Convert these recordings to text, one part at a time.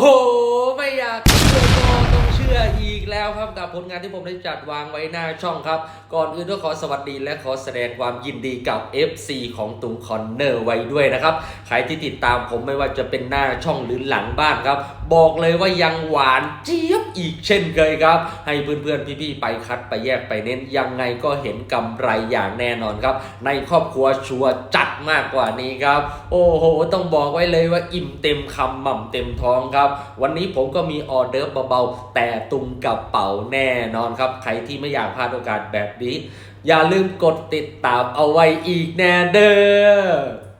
โกับผลงานที่ผมได้จัดวางไว้หน้าช่องครับ ก่อนอื่นต้องขอสวัสดีและขอแสดงความยินดีกับ FC ของตุงคอนเนอร์ไว้ด้วยนะครับ ใครที่ติดตามผมไม่ว่าจะเป็นหน้าช่องหรือหลังบ้านครับ บอกเลยว่ายังหวานเจี๊ยบอีกเช่นเคยครับ ให้เพื่อนๆพี่ๆไปคัดไปแยกไปเน้นยังไงก็เห็นกำไรอย่างแน่นอนครับ ในครอบครัวชัวร์จัดมากกว่านี้ครับ โอ้โห ต้องบอกไว้เลยว่าอิ่มเต็มคำหม่ำเต็มท้องครับ วันนี้ผมก็มีออเดอร์เบาๆแต่ตุงกระเป๋าแน่นอนครับ ใครที่ไม่อยากพลาดโอกาสแบบนี้ อย่าลืมกดติดตามเอาไว้อีกแน่เด้อ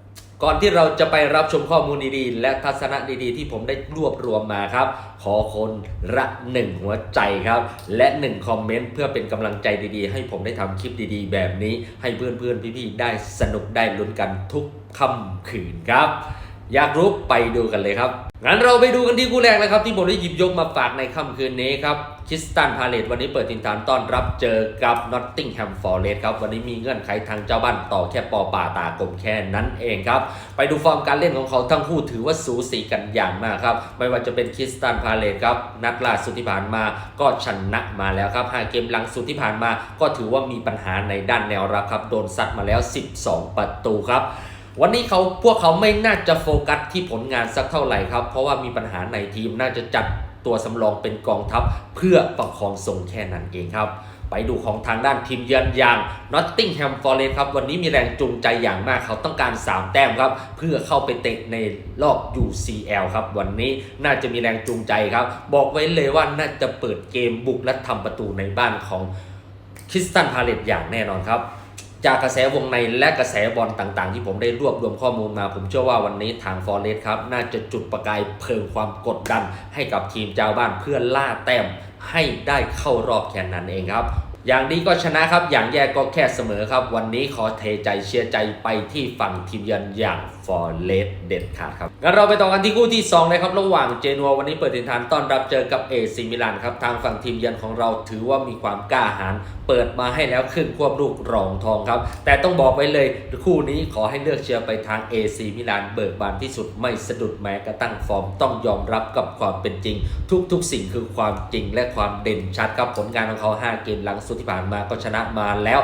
ก่อนที่เราจะไปรับชมข้อมูลดีๆ และทัศนะดีๆ ที่ผมได้รวบรวมมาครับ ขอคนละหนึ่งหัวใจครับ และหนึ่งคอมเมนต์เพื่อเป็นกำลังใจดีๆ ให้ผมได้ทำคลิปดีๆ แบบนี้ ให้เพื่อนๆ พี่ๆ ได้สนุกได้ลุ้นกันทุกค่ำคืนครับ อยากรู้ไปดูกันเลยครับ งั้นเราไปดูกันที่คู่แรกนะครับ ที่ผมได้หยิบยกมาฝากในค่ำคืนนี้ครับ คิสตันพาเลตวันนี้เปิดตินฐานต้อนรับเจอกับนอตติงแฮมฟอร์เรสครับ วันนี้มีเงื่อนไขทางเจ้าบ้านต่อแค่ปอป่าตากลมแค่นั้นเองครับ ไปดูฟอร์มการเล่นของเขาทั้งคู่ถือว่าสูสีกันอย่างมากครับ ไม่ว่าจะเป็นคิสตันพาเลตครับ นัดล่าสุดที่ผ่านมาก็ชนะมาแล้วครับห้าเกมหลังสุดที่ผ่านมาก็ถือว่ามีปัญหาในด้านแนวรับครับโดนซัดมาแล้ว 12 ประตูครับวันนี้เขาพวกเขาไม่น่าจะโฟกัสที่ผลงานสักเท่าไหร่ครับ เพราะว่ามีปัญหาในทีมน่าจะจัด ตัวสำรองเป็นกองทัพเพื่อประคองทรงแค่นั้นเองครับ ไปดูของทางด้านทีมเยือนอย่าง Nottingham Forest ครับ วันนี้มีแรงจูงใจอย่างมากเขาต้องการ 3 แต้มครับ เพื่อเข้าไปเตะในรอบ UCL ครับ วันนี้น่าจะมีแรงจูงใจครับ บอกไว้เลยว่าน่าจะเปิดเกมบุกและทำประตูในบ้านของคริสตันพาเลตอย่างแน่นอนครับ จากกระแสวงในและกระแสบอลต่างๆ ที่ผมได้รวบรวมข้อมูลมา ผมเชื่อว่าวันนี้ทางฟอร์เรสครับ น่าจะจุดประกายเพิ่มความกดดัน ให้กับทีมเจ้าบ้านเพื่อล่าแต้มให้ได้เข้ารอบแค่นั้นเองครับ อย่างดีก็ชนะครับ อย่างแย่ก็แค่เสมอครับ วันนี้ขอเทใจเชียร์ใจไปที่ฝั่งทีมเยือนอย่าง ฟอร์เรสเด็ดขาดครับงั้นเราไปต่อกันที่คู่ที่2เลยครับ ระหว่างเจนัววันนี้เปิดถิ่นฐานต้อนรับเจอกับเอซิมิลานครับ ทางฝั่งทีมเยือนของเราถือว่ามีความกล้าหาญเปิดมาให้แล้วขึ้นควบลูกรองทองครับ แต่ต้องบอกไว้เลยคู่นี้ขอให้เลือกเชียร์ไปทางเอซิมิลานเบิกบานที่สุดไม่สะดุดแม้กระทั่งฟอร์ม ต้องยอมรับกับความเป็นจริง ทุกๆ สิ่งคือความจริงและความเด่นชัดครับผลงานของเขา 5 เกมหลังสุดที่ผ่านมาก็ชนะมาแล้ว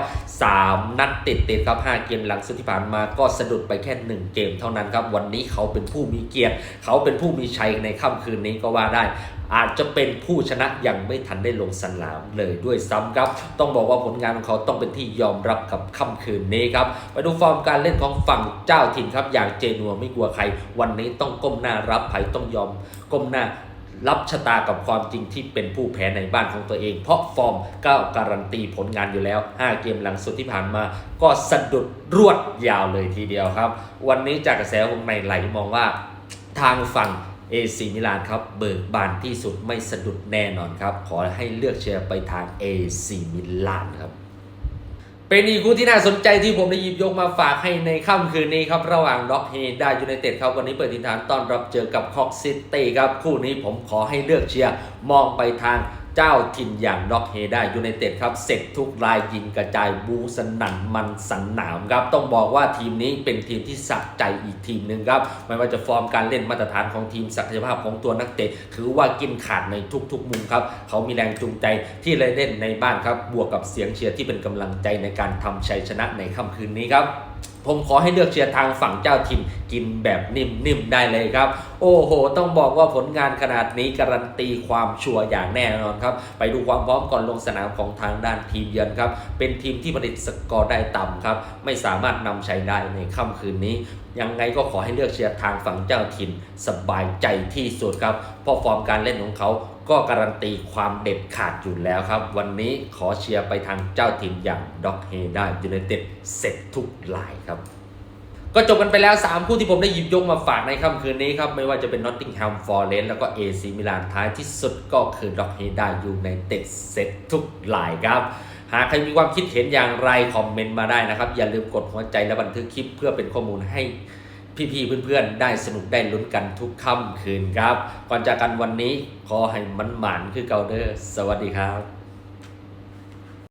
3 นัดติดติดๆครับ5เกมหลังสุดที่ผ่านมาก็สะดุดไปแค่ 1 เกมเท่านั้นครับ วันนี้เขาเป็นผู้มีเกียรติ เขาเป็นผู้มีชัยในค่ำคืนนี้ก็ว่าได้ อาจจะเป็นผู้ชนะยังไม่ทันได้ลงสนามเลยด้วยซ้ำครับ ต้องบอกว่าผลงานของเขาต้องเป็นที่ยอมรับกับค่ำคืนนี้ครับไปดูฟอร์มการเล่นของฝั่งเจ้าถิ่นครับ อย่างเจนัวไม่กลัวใคร วันนี้ต้องก้มหน้ารับภัยต้องยอมก้มหน้า รับชะตากับความจริงที่เป็นผู้แพ้ในบ้านของตัวเอง เพราะฟอร์มก็การันตีผลงานอยู่แล้ว 5 เกมหลังสุดที่ผ่านมา ก็สะดุดรวดยาวเลยทีเดียวครับ วันนี้จากกระแสวงในไหลมองว่าทางฝั่งเอซีมิลานครับเบิกบานที่สุดไม่สะดุดแน่นอนครับ ขอให้เลือกเชียร์ไปทางเอซีมิลานครับ เป็นอีกคู่ที่น่าสนใจที่ผมได้หยิบยกมาฝากให้ในค่ำคืนนี้ครับ ระหว่างด็อกเฮดายูไนเต็ดครับ วันนี้เปิดทินฐานต้อนรับเจอกับคอกซิตี้ครับ คู่นี้ผมขอให้เลือกเชียร์ มองไปทาง เจ้าถิ่นอย่างด็อกเฮไดายูไนเต็ดครับเสร็จทุกรายยิงกระจายบูสนั่นมันสันหนามครับ ต้องบอกว่าทีมนี้เป็นทีมที่สะใจอีกทีมหนึ่งครับ ไม่ว่าจะฟอร์มการเล่นมาตรฐานของทีมศักยภาพของตัวนักเตะถือว่ากินขาดในทุกๆมุมครับ เขามีแรงจูงใจที่เลยเล่นในบ้านครับ บวกกับเสียงเชียร์ที่เป็นกำลังใจในการทำชัยชนะในค่ำคืนนี้ครับผมขอให้เลือกเชียร์ทางฝั่งเจ้าถิ่นกินแบบนิ่มๆได้เลยครับ โอ้โห ต้องบอกว่าผลงานขนาดนี้การันตีความชัวร์อย่างแน่นอนครับ ไปดูความพร้อมก่อนลงสนามของทางด้านทีมเยือนครับ เป็นทีมที่ผลิตสกอร์ได้ต่ำครับ ไม่สามารถนำใชัยได้ในค่ำคืนนี้ ยังไงก็ขอให้เลือกเชียร์ทางฝั่งเจ้าถิ่นสบายใจที่สุดครับเพราะฟอร์มการเล่นของเขา ก็การันตีความเด็ดขาดอยู่แล้วครับ วันนี้ขอเชียร์ไปทางเจ้าถิ่นอย่างด็อกเฮด้ายูไนเต็ดเสร็จทุกลายครับ ก็จบกันไปแล้ว 3 คู่ที่ผมได้หยิบยกมาฝากในค่ำคืนนี้ครับ ไม่ว่าจะเป็น Nottingham Forest แล้วก็ AC มิลานท้ายที่สุดก็คือด็อกเฮด้ายูไนเต็ดเสร็จทุกลายครับหากใครมีความคิดเห็นอย่างไรคอมเมนต์มาได้นะครับ อย่าลืมกดหัวใจและบันทึกคลิปเพื่อเป็นข้อมูลให้ พี่ๆเพื่อนๆ ได้สนุกได้ลุ้นกันทุกค่ำคืนครับ ก่อนจากกันวันนี้ขอให้มันหมานคือเกาเดอร์สวัสดีครับ